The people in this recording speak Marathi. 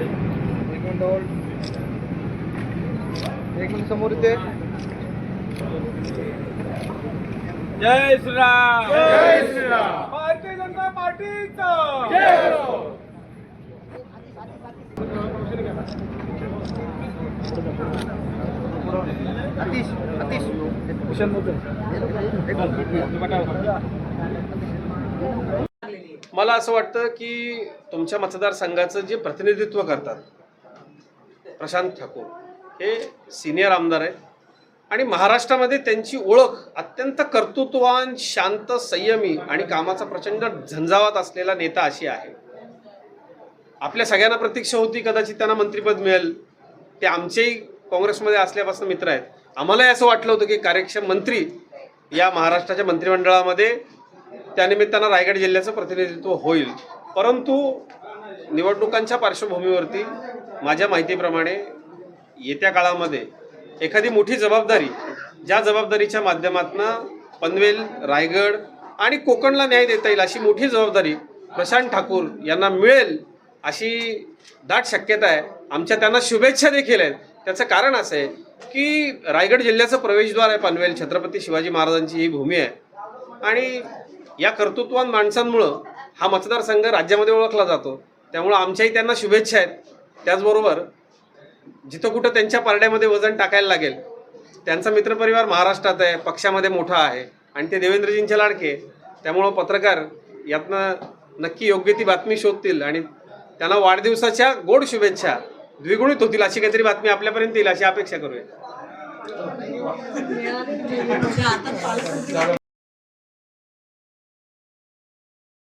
एक मिनिट होल्ड एक मिनिट समोर इथे. जय श्रीराम. जय श्रीराम. भारतीय जनता पार्टीचा. अतिश अतिश. भूषण मला असं वाटतं की तुमच्या मतदारसंघाचं जे प्रतिनिधित्व करतात प्रशांत ठाकूर हे सिनियर आमदार आहेत. आणि महाराष्ट्रामध्ये त्यांची ओळख अत्यंत कर्तृत्वान शांत संयमी आणि कामाचा प्रचंड झंझावात असलेला नेता अशी आहे. आपल्या सगळ्यांना प्रतीक्षा होती कदाचित त्यांना मंत्रिपद मिळेल. ते आमचेही काँग्रेसमध्ये असल्यापासून मित्र आहेत. आम्हालाही असं वाटलं होतं की कार्यक्षम मंत्री या महाराष्ट्राच्या मंत्रिमंडळामध्ये त्यानिमित्तानं रायगड जिल्ह्याचं प्रतिनिधित्व होईल. परंतु निवडणुकांच्या पार्श्वभूमीवरती माझ्या माहितीप्रमाणे येत्या काळामध्ये एखादी मोठी जबाबदारी ज्या जबाबदारीच्या माध्यमातून पनवेल रायगड आणि कोकणला न्याय देता येईल अशी मोठी जबाबदारी प्रशांत ठाकूर यांना मिळेल अशी दाट शक्यता आहे. आमच्या त्यांना शुभेच्छा देखील आहेत. त्याचं कारण असं आहे की रायगड जिल्ह्याचं प्रवेशद्वार आहे पनवेल छत्रपती शिवाजी महाराजांची ही भूमी आहे. आणि या कर्तृत्वान माणसांमुळं हा मतदारसंघ राज्यामध्ये ओळखला जातो. त्यामुळं आमच्याही त्यांना शुभेच्छा आहेत. त्याचबरोबर जिथं कुठं त्यांच्या पारड्यामध्ये वजन टाकायला लागेल त्यांचा मित्रपरिवार महाराष्ट्रात आहे पक्षामध्ये मोठा आहे आणि ते देवेंद्रजींचे लाडके. त्यामुळं पत्रकार यातनं नक्की योग्य ती बातमी शोधतील आणि त्यांना वाढदिवसाच्या गोड शुभेच्छा द्विगुणित होतील अशी काहीतरी बातमी आपल्यापर्यंत येईल अशी अपेक्षा करूया.